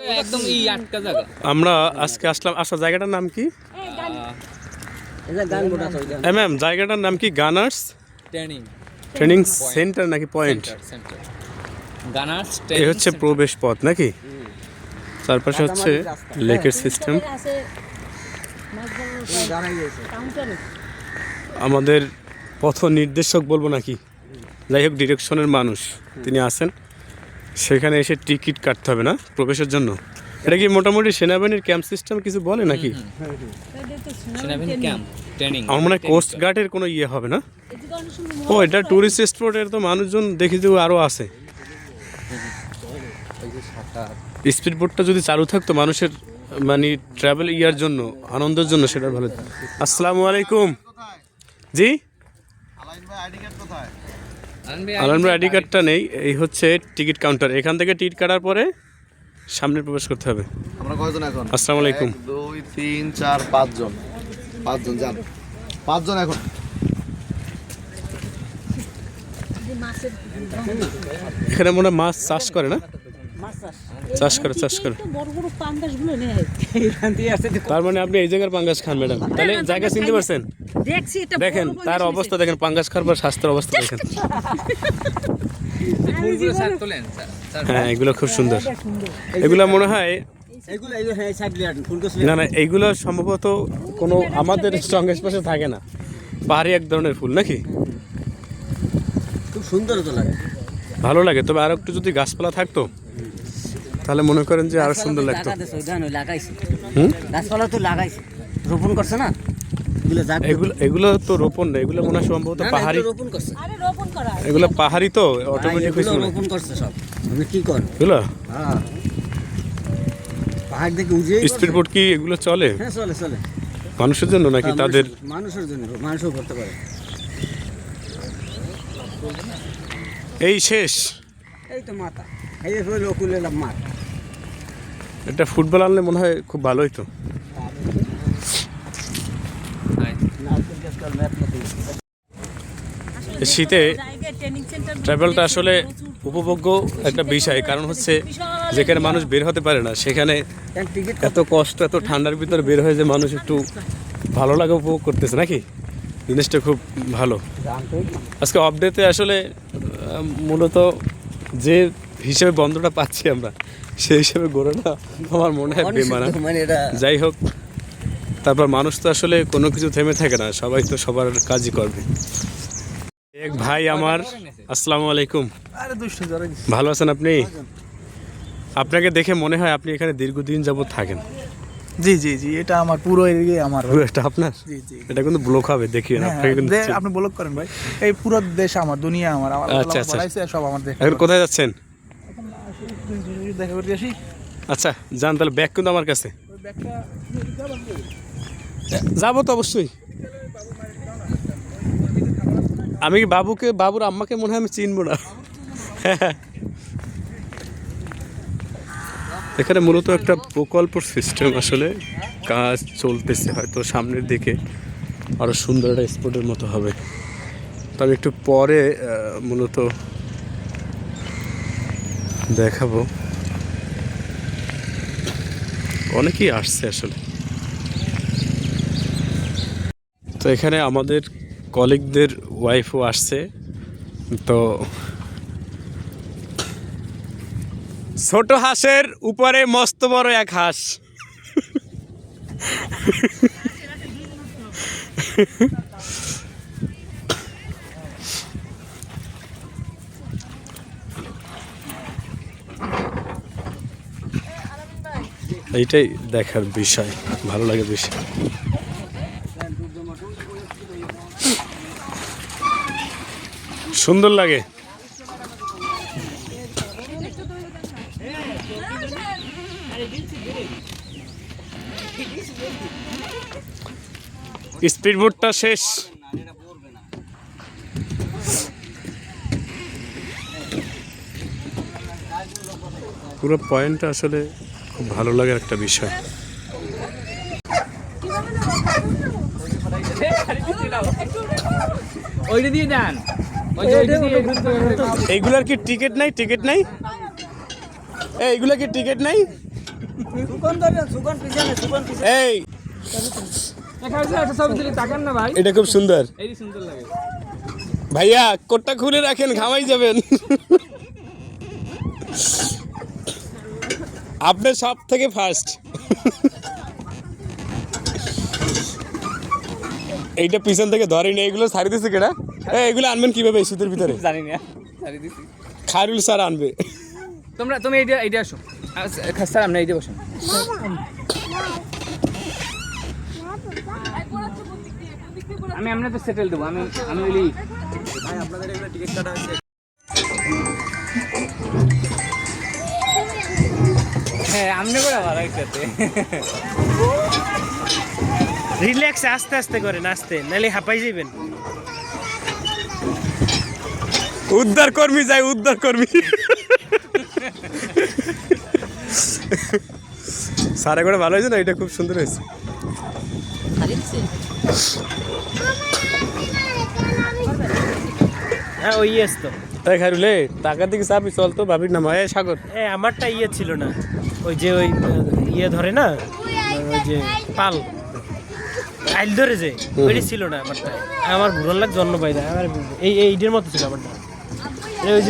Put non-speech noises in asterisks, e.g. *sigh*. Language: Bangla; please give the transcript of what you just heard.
একদম এই আটকা জায়গা। আমরা আজকে আসলাম আচ্ছা জায়গাটার নাম কি? এম জায়গাটার নাম কি? গানার্স? ট্রেনিং ট্রেনিং সেন্টার নাকি পয়েন্ট সেন্টার গানার্স এই হচ্ছে প্রবেশ পথ নাকি? চারপাশে হচ্ছে লেকের সিস্টেম আমাদের পথ নির্দেশক বলব নাকি? যাই হোক ডিরেকশনের মানুষ তিনি আছেন। সেখানে এসে টিকিট কাটতে হবে না প্রবেশের জন্য? এটা কি মোটামুটি সেনাবাহিনীর ক্যাম্প সিস্টেম কিছু বলে নাকি? সেনাবাহিনী আমার মনে হয় কোস্ট গার্ডের কোনো ইয়ে হবে না? ও এটা ট্যুরিস্ট স্পটের তো মানুষজন দেখি যে আরও আছে। স্পিড বোটটা যদি চালু থাকতো মানুষের মানে ট্রাভেল ইয়ার জন্য আনন্দের জন্য সেটা ভালো আসসালামু আলাইকুম। জি? আলমরা আইডি কার্ডটা নেই এই হচ্ছে টিকিট কাউন্টার। এখান থেকে টিকিট কাটার পরে সামনে প্রবেশ করতে হবে। আমরা কয়জন এখন? আসসালামু আলাইকুম। দুই তিন চার পাঁচজন। পাঁচজন যান। পাঁচজন এখন। এখানে মনে হয় মাছ চাষ করে না? চাষ করে চাষ করে। তার মানে আপনি এই জায়গার পাঙ্গাস খান ম্যাডাম। তাহলে জায়গা চিনতে পারছেন? দেখেন তার অবস্থা দেখেন পাঙ্গাস খাওয়ার পর স্বাস্থ্যের অবস্থা দেখেন। *laughs* হ্যাঁ এগুলো খুব সুন্দর। এগুলো মনে হয় হ্যাঁ না না এইগুলো সম্ভবত কোনো আমাদের স্ট্রংগেজ পাশে থাকে না। পাহাড়ি এক ধরনের ফুল নাকি? খুব সুন্দর তো লাগে। ভালো লাগে তবে আর একটু যদি গাছপালা থাকতো তাহলে মনে করেন যে আরও সুন্দর লাগতো। গাছপালা তো লাগাইছে। রোপণ করছে না? এগুলো এগুলো এগুলো তো রোপণ না এগুলো মনে হয় সম্ভবত পাহাড়ি এগুলো রোপণ করছে। আরে রোপণ করা এগুলো পাহাড়ি তো অটোমেটিক এগুলো রোপণ করছে সব। আপনি কি করেন এগুলো? হ্যাঁ। পাহাড় দেখে উজে স্পিড বোট কি এগুলো চলে? হ্যাঁ চলে চলে। মানুষের জন্য নাকি হ্যাঁ, তাদের মানুষের- জন্য মানুষও করতে পারে। এই শেষ। এই তো মাথা। এই হলো এটা ফুটবল আনলে মনে হয় খুব ভালোই তো। শীতে ট্রাভেলটা আসলে উপভোগ্য একটা বিষয়, কারণ হচ্ছে যেখানে মানুষ বের হতে পারে না, সেখানে এত কষ্ট, এত ঠান্ডার ভিতরে বের হয়ে যে মানুষ একটু ভালো লাগে উপভোগ করতেছে, নাকি? জিনিসটা খুব ভালো। আজকে আপডেটে আসলে মূলত যে হিসেবে বন্ধটা পাচ্ছি আমরা সেই হিসেবে গড়েটা আমার মনে হয় বেমানা মানে এটা যাই হোক তারপর মানুষ তো আসলে কোনো কিছু থেমে থাকে না সবাই তো সবার কাজই করবে। এক ভাই আমার আসসালামু আলাইকুম। আরে দুষ্ট জরে ভালো আছেন আপনি? আপনাকে দেখে মনে হয় আপনি এখানে দীর্ঘদিন যাবত থাকেন। জি জি জি এটা আমার পুরো এরিয়া আমার। পুরো এটা আপনার? জি জি। এটা কিন্তু ব্লক হবে দেখি হ্যাঁ, আপনাকে কিন্তু আপনি ব্লক করেন ভাই। এই পুরো দেশ আমার দুনিয়া আমার আমার আচ্ছা, আচ্ছা। সব আমার দেখ এখন কোথায় যাচ্ছেন? দেখা করতে আসি? আচ্ছা যান তাহলে ব্যাগ কিন্তু আমার কাছে। যাব তো অবশ্যই। আমি কি বাবুকে বাবুর আম্মাকে মনে হয় আমি চিনবো না? এখানে মূলত একটা প্রকল্প সিস্টেম আসলে কাজ চলতেছে হয়তো সামনের দিকে আরও সুন্দর একটা স্পটের মতো হবে। তবে একটু পরে মূলত দেখাবো। অনেকেই আসছে আসলে। তো এখানে আমাদের কলিগদের ওয়াইফও আসছে। তো ছোট হাঁসের উপরে মস্ত বড় এক হাঁস। *laughs* এইটাই দেখার বিষয় ভালো লাগে বিষয় সুন্দর লাগে। স্পিড বোটটা শেষ। পুরো পয়েন্টটা আসলে খুব ভালো লাগার একটা বিষয়। ওইটা দিয়ে দেন। এইগুলার কি টিকিট নাই? টিকিট নাই? এই, এইগুলা কি টিকিট নাই? এই এটা খুব সুন্দর। ভাইয়া কোটটা খুলে রাখেন ঘামাই যাবেন। আপনি সব থেকে ফার্স্ট এইটা পিছন থেকে ধরে ধরেনি এইগুলো ছাড়ি দিচ্ছে কেনা এই এগুলো আনবেন কীভাবে এই শীতের ভিতরে? জানি না সারি দিছি। খায়রুল স্যার আনবে। তোমরা তুমি এইটা এইটা আসো। স্যার আপনি এইটা বসুন আমি আপনাদের সেটেল দেবো আমি আমি বলি হ্যাঁ আপনি করে ভালো একসাথে রিল্যাক্স আস্তে আস্তে করেন আস্তে নাহলে হাঁপাই যাবেন উদ্ধার কর্মী যাই উদ্ধার কর্মী। সারা করে ভালো হয়েছে না? এটা খুব সুন্দর হয়েছে। হ্যাঁ ওই ইয়েস তো। তাই খাইরুলে টাকা দিকে চাপি চল তো ভাবির নাম হয়? সাগর। এ আমারটা ইয়ে ছিল না। ওই যে ওই ইয়ে ধরে না? ওই যে পাল। আইল ধরে যে ওইটা ছিল না আমারটা আমার ঘুরন লাগ জন্ম পাই না আমার এই এইটার মতো ছিল আমারটা। ওই যে